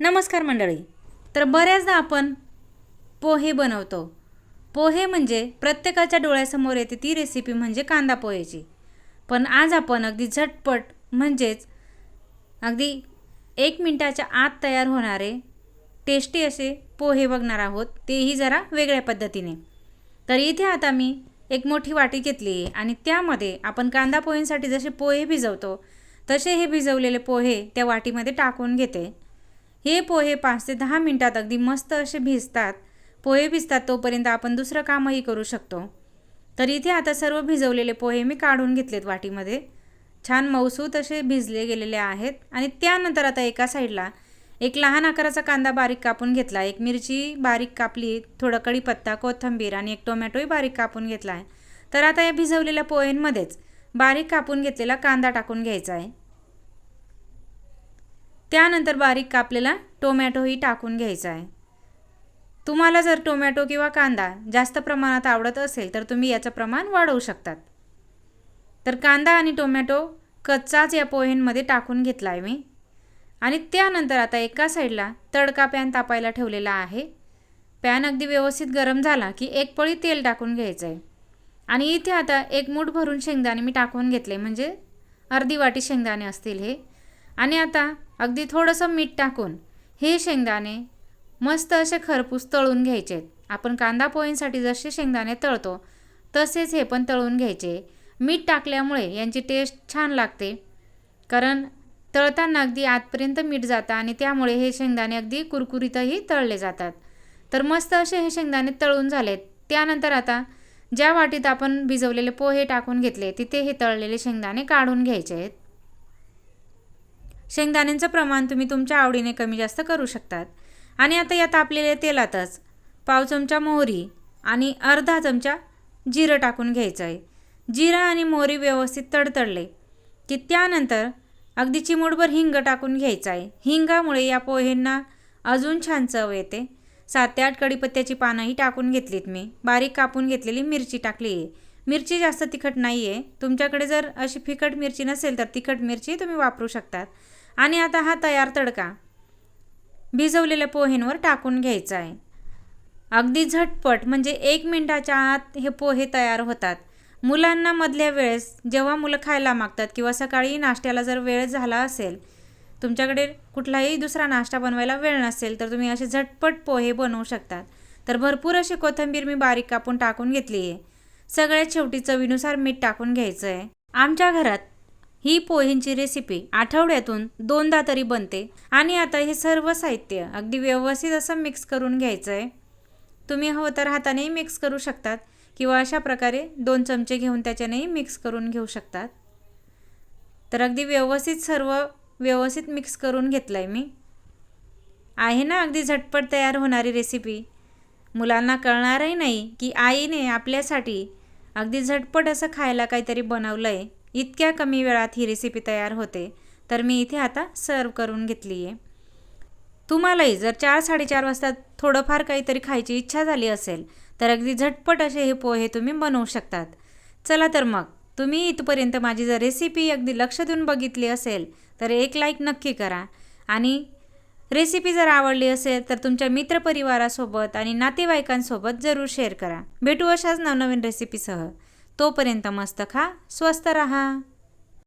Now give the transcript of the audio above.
नमस्कार मंडळी. तर बऱ्याचदा आपण पोहे बनवतो. पोहे म्हणजे प्रत्येकाच्या डोळ्यासमोर येते ती रेसिपी म्हणजे कांदा पोहेची पण आज आपण अगदी झटपट म्हणजेच अगदी एक मिनटाच्या आत तयार होणारे टेस्टी असे पोहे बघणार आहोत. तेही जरा वेगळ्या पद्धतीने. तर इथे आता मी एक मोठी वाटी घेतली आहे आणि त्यामध्ये आपण कांदा पोह्यांसाठी जसे पोहे भिजवतो तसे हे भिजवलेले पोहे त्या वाटीमध्ये टाकून घेते. हे पोहे पाच ते दहा मिनटात अगदी मस्त असे भिजतात. पोहे भिजतात तोपर्यंत आपण दुसरं कामही करू शकतो. तर इथे आता सर्व भिजवलेले पोहे मी काढून घेतलेत वाटीमध्ये. छान मऊसूत असे भिजले गेलेले आहेत आणि त्यानंतर आता एका साईडला एक लहान आकाराचा कांदा बारीक कापून घेतला. एक मिरची बारीक कापली थोडं कढीपत्ता कोथिंबीर आणि एक टोमॅटोही बारीक कापून घेतला आहे. तर आता या भिजवलेल्या पोह्यांमध्येच बारीक कापून घेतलेला कांदा टाकून घ्यायचा आहे. त्यानंतर बारीक कापलेला टोमॅटोही टाकून घ्यायचा आहे. तुम्हाला जर टोमॅटो किंवा कांदा जास्त प्रमाणात आवडत असेल तर तुम्ही याचं प्रमाण वाढवू शकतात. तर कांदा आणि टोमॅटो कच्चाच या पोह्यांमध्ये टाकून घेतला आहे मी. आणि त्यानंतर आता एका साईडला तडका पॅन तापायला ठेवलेला आहे. पॅन अगदी व्यवस्थित गरम झाला की एक पळी तेल टाकून घ्यायचं आहे आणि इथे आता एक मूठ भरून शेंगदाणे मी टाकून घेतले म्हणजे अर्धी वाटी शेंगदाणे असतील हे. आणि आता अगदी थोडंसं मीठ टाकून हे शेंगदाणे मस्त असे खरपूस तळून घ्यायचे. आहेत आपण कांदा पोळींसाठी जसे शेंगदाणे तळतो तसेच हे पण तळून घ्यायचे. मीठ टाकल्यामुळे यांची टेस्ट छान लागते. कारण तळताना अगदी आतपर्यंत मीठ जातं आणि त्यामुळे हे शेंगदाणे अगदी कुरकुरीतही तळले जातात. तर मस्त असे हे शेंगदाणे तळून झालेत. त्यानंतर आता ज्या वाटीत आपण भिजवलेले पोहे टाकून घेतले तिथे हे तळलेले शेंगदाणे काढून घ्यायचे आहेत. शेंगदाण्यांचं प्रमाण तुम्ही तुमच्या आवडीने कमी जास्त करू शकतात. आणि आता या तापलेल्या तेलातच पाव चमचा मोहरी आणि अर्धा चमचा जिरं टाकून घ्यायचं आहे जिरं आणि मोहरी व्यवस्थित तडतडले की त्यानंतर अगदी चिमूटभर हिंग टाकून घ्यायचं आहे हिंगामुळे या पोहेंना अजून छान चव येते. सात ते आठ कडीपत्त्याची पानंही टाकून घेतलीत मी. बारीक कापून घेतलेली मिरची टाकली आहे मिरची जास्त तिखट नाही आहे तुमच्याकडे जर अशी फिकट मिरची नसेल तर तिखट मिरची तुम्ही वापरू शकतात. आणि आता हा तयार तडका. भिजवलेल्या पोहेंवर टाकून घ्यायचा आहे अगदी झटपट म्हणजे एक मिनटाच्या आत हे पोहे तयार होतात. मुलांना मधल्या वेळेस जेव्हा मुलं खायला मागतात किंवा सकाळी नाश्त्याला जर वेळ झाला असेल तुमच्याकडे कुठलाही दुसरा नाश्ता बनवायला वेळ नसेल तर तुम्ही असे झटपट पोहे बनवू शकतात. तर भरपूर अशी कोथिंबीर मी बारीक कापून टाकून घेतली आहे सगळ्यात शेवटी चवीनुसार मीठ टाकून घ्यायचं आहे आमच्या घरात ही पोह्यांची रेसिपी आठवड्यातून दोनदा तरी बनते आणि आता हे सर्व साहित्य अगदी व्यवस्थित असं मिक्स करून घ्यायचं आहे तुम्ही हवं तर हातानेही मिक्स करू शकतात किंवा अशा प्रकारे दोन चमचे घेऊन त्याच्यानेही मिक्स करून घेऊ शकतात. तर अगदी व्यवस्थित सर्व व्यवस्थित मिक्स करून घेतलं आहे मी. आहे ना अगदी झटपट तयार होणारी रेसिपी मुलांना कळणारही नाही की आईने आपल्यासाठी अगदी झटपट असं खायला काहीतरी बनवलं आहे इतक्या कमी वेळात ही रेसिपी तयार होते. तर मी इथे आता सर्व करून घेतली आहे तुम्हालाही जर चार साडेचार वाजता थोडंफार काहीतरी खायची इच्छा झाली असेल तर अगदी झटपट असे हे पोहे तुम्ही बनवू शकतात. चला तर मग तुम्ही इथपर्यंत माझी जर रेसिपी अगदी लक्ष देऊन बघितली असेल तर एक लाईक नक्की करा. आणि रेसिपी जर आवडली असेल तर तुमच्या मित्रपरिवारासोबत आणि नातेवाईकांसोबत जरूर शेअर करा. भेटू अशाच नवनवीन रेसिपीसह. तोपर्यंत मस्त खा स्वस्त रहा.